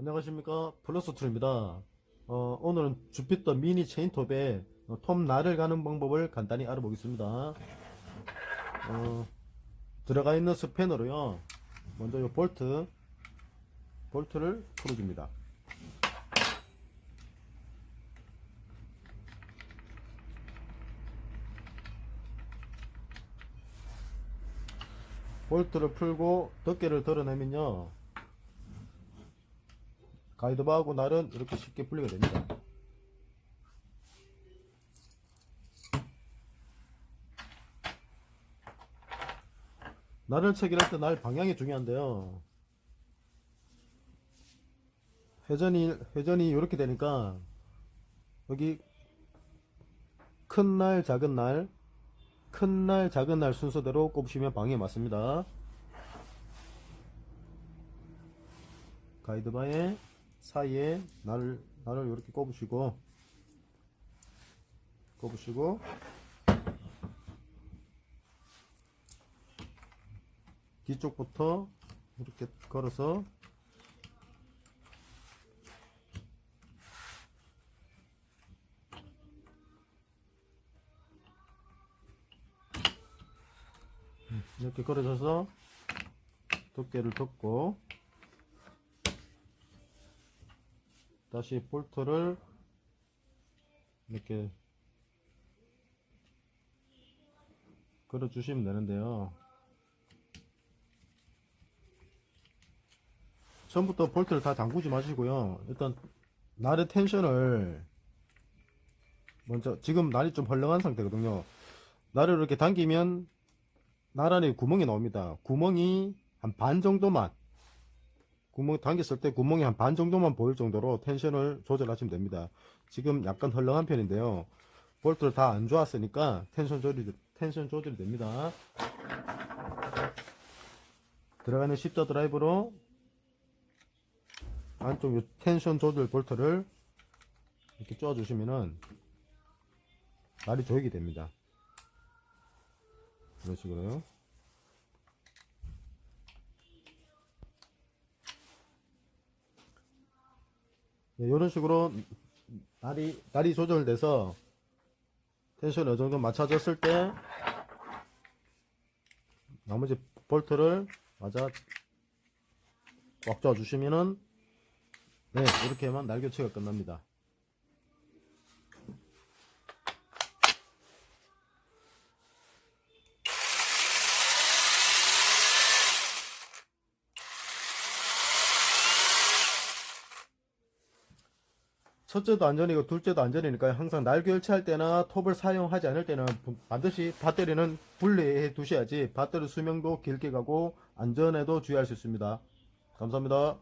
안녕하십니까? 플러스 툴입니다. 어, 오늘은 주피터 미니 체인톱에 어, 톱 날을 가는 방법을 간단히 알아보겠습니다. 어, 들어가 있는 스패너로요 먼저 이 볼트 볼트를 풀어줍니다. 볼트를 풀고 덮개를 덜어내면요 가이드바하고 날은 이렇게 쉽게 분리가 됩니다. 날을 체결할 때 날 방향이 중요한데요. 회전이 회전이 이렇게 되니까 여기 큰 날, 작은 날, 큰 날, 작은 날 순서대로 꼽으시면 방향이 맞습니다. 가이드바에 사이에 날을 날을 이렇게 꼽으시고 꼽으시고. 뒤쪽부터 이렇게 걸어서 음, 이렇게 걸어져서 두께를 덮고 다시 볼트를 이렇게 걸어 주시면 되는데요. 처음부터 볼트를 다 잠그지 마시고요. 일단 날의 텐션을 먼저 지금 날이 좀 헐렁한 상태거든요. 날을 이렇게 당기면 날 안에 구멍이 나옵니다. 구멍이 한 반 정도만 구멍 당겼을 때 구멍이 한 반 정도만 보일 정도로 텐션을 조절하시면 됩니다. 지금 약간 헐렁한 편인데요. 볼트를 다 안 좋았으니까 텐션 조절이, 텐션 조절이 됩니다. 들어가는 십자 드라이브로 안쪽 요 텐션 조절 볼트를 이렇게 쪼아주시면은 날이 조이게 됩니다. 이런 식으로요. 이런 네, 식으로 날이 날이 조절돼서 텐션이 어느 정도 맞춰졌을 때 나머지 볼트를 맞아 꽉 조아 주시면은 네 이렇게만 날 교체가 끝납니다. 첫째도 안전이고 둘째도 안전이니까 항상 날 교체할 때나 톱을 사용하지 않을 때는 반드시 배터리는 분리해 두셔야지 배터리 수명도 길게 가고 안전에도 주의할 수 있습니다. 감사합니다.